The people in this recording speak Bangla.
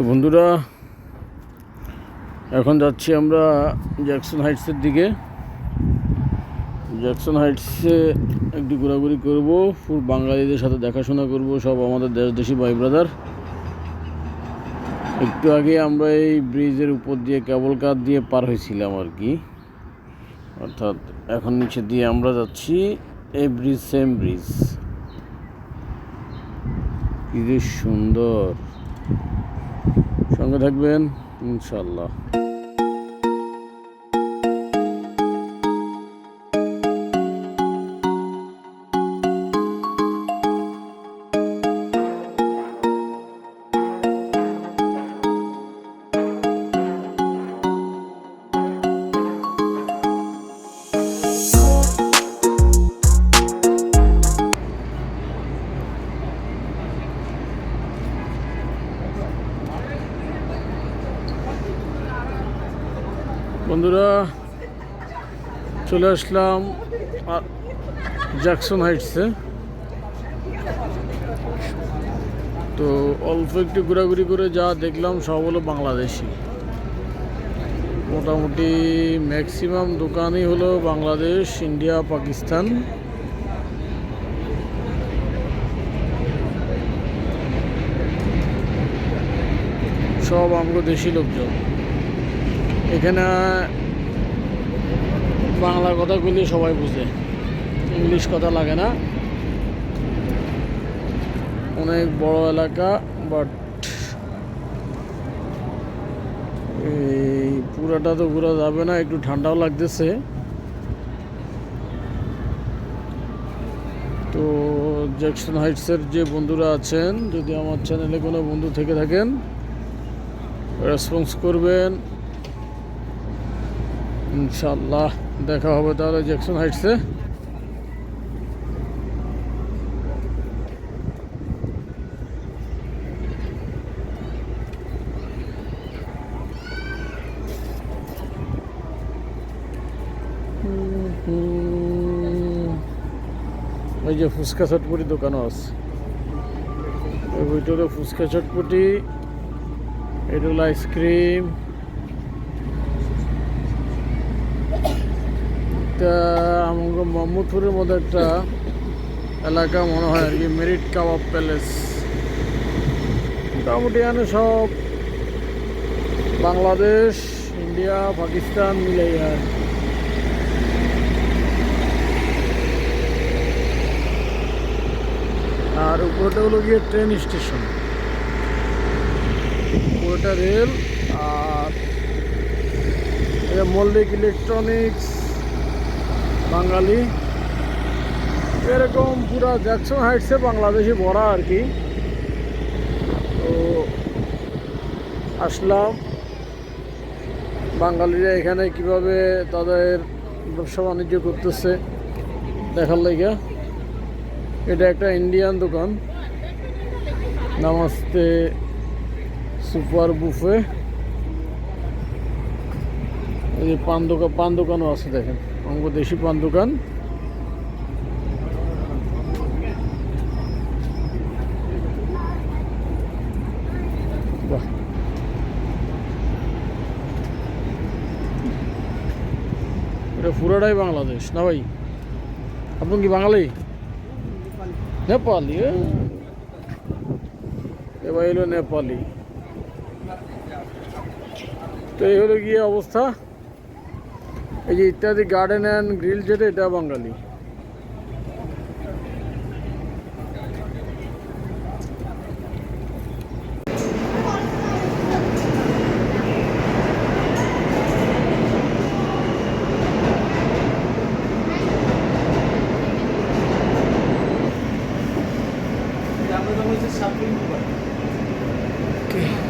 তো বন্ধুরা, এখন যাচ্ছি আমরা জ্যাকসন হাইটসের দিকে। জ্যাকসন হাইটসে একটু ঘোরাঘুরি করব ফুল বাঙালিদের সাথে দেখাশোনা করব, সব আমাদের দেশ দেশি ভাই ব্রাদার একটু আগে আমরা এই ব্রিজের উপর দিয়ে কেবল কার দিয়ে পার হয়েছিলাম আর কি। অর্থাৎ এখন নিচে দিয়ে আমরা যাচ্ছি, এই ব্রিজ সেম ব্রিজ কি সুন্দর। সঙ্গে থাকবেন ইনশাল্লাহ বন্ধুরা, চলে আসলাম জ্যাকসন হাইটসে তো অল্প একটু ঘোরাঘুরি করে যা দেখলাম, সব হলো বাংলাদেশি। মোটামুটি ম্যাক্সিমাম দোকানই হলো বাংলাদেশ, ইন্ডিয়া, পাকিস্তান। সব আমগো দেশি লোকজন। এখানে বাংলা কথা বললে সবাই বুঝে। ইংলিশ কথা লাগে না। অনেক বড় এলাকা বাট এই পুরাটা তো ঘোরা যাবে না, একটু ঠান্ডাও লাগতেছে। তো জ্যাকসন হাইটসের যে বন্ধুরা আছেন, যদি আমার চ্যানেলে কোনো বন্ধু থেকে থাকেন রেসপন্স করবেন। ইনশাল্লাহ দেখা হবে তাহলে জ্যাকসন হাইটসে। ওই যে ফুচকা চটপটি দোকানও আছে। ফুচকা চটপটি, এটা হলো আইসক্রিম এটা আমাকে মোহাম্মদপুরের মধ্যে একটা এলাকা মনে হয় আর কি, মেরিট কাবাব প্যালেস। মোটামুটি এখানে সব বাংলাদেশ, ইন্ডিয়া, পাকিস্তান মিলে আর আর উপরটা হলো গিয়ে ট্রেন স্টেশন উপরটা রেল আর মল্লিক ইলেকট্রনিক্স বাঙালি। এরকম পুরা জ্যাকসন হাইটসে বাংলাদেশি ভরা আর কি। তো আসলাম। বাঙালিরা এখানে কীভাবে তাদের ব্যবসা বাণিজ্য করতেছে দেখার লেগে। এটা একটা ইন্ডিয়ান দোকান। Namaste, super buffet. এই যে পান দোকান পান দোকানও আছে দেখেন। অঙ্গ দেশি পান দোকান। এটা পুরোটাই বাংলাদেশ, না ভাই? আপনি কি বাঙালি? নেপালি, এ? এলো নেপালি। তো এই হলো গিয়ে অবস্থা। এই যে ইত্যাদি গার্ডেন অ্যান্ড গ্রিল যেটা এটা বাঙালি Okay.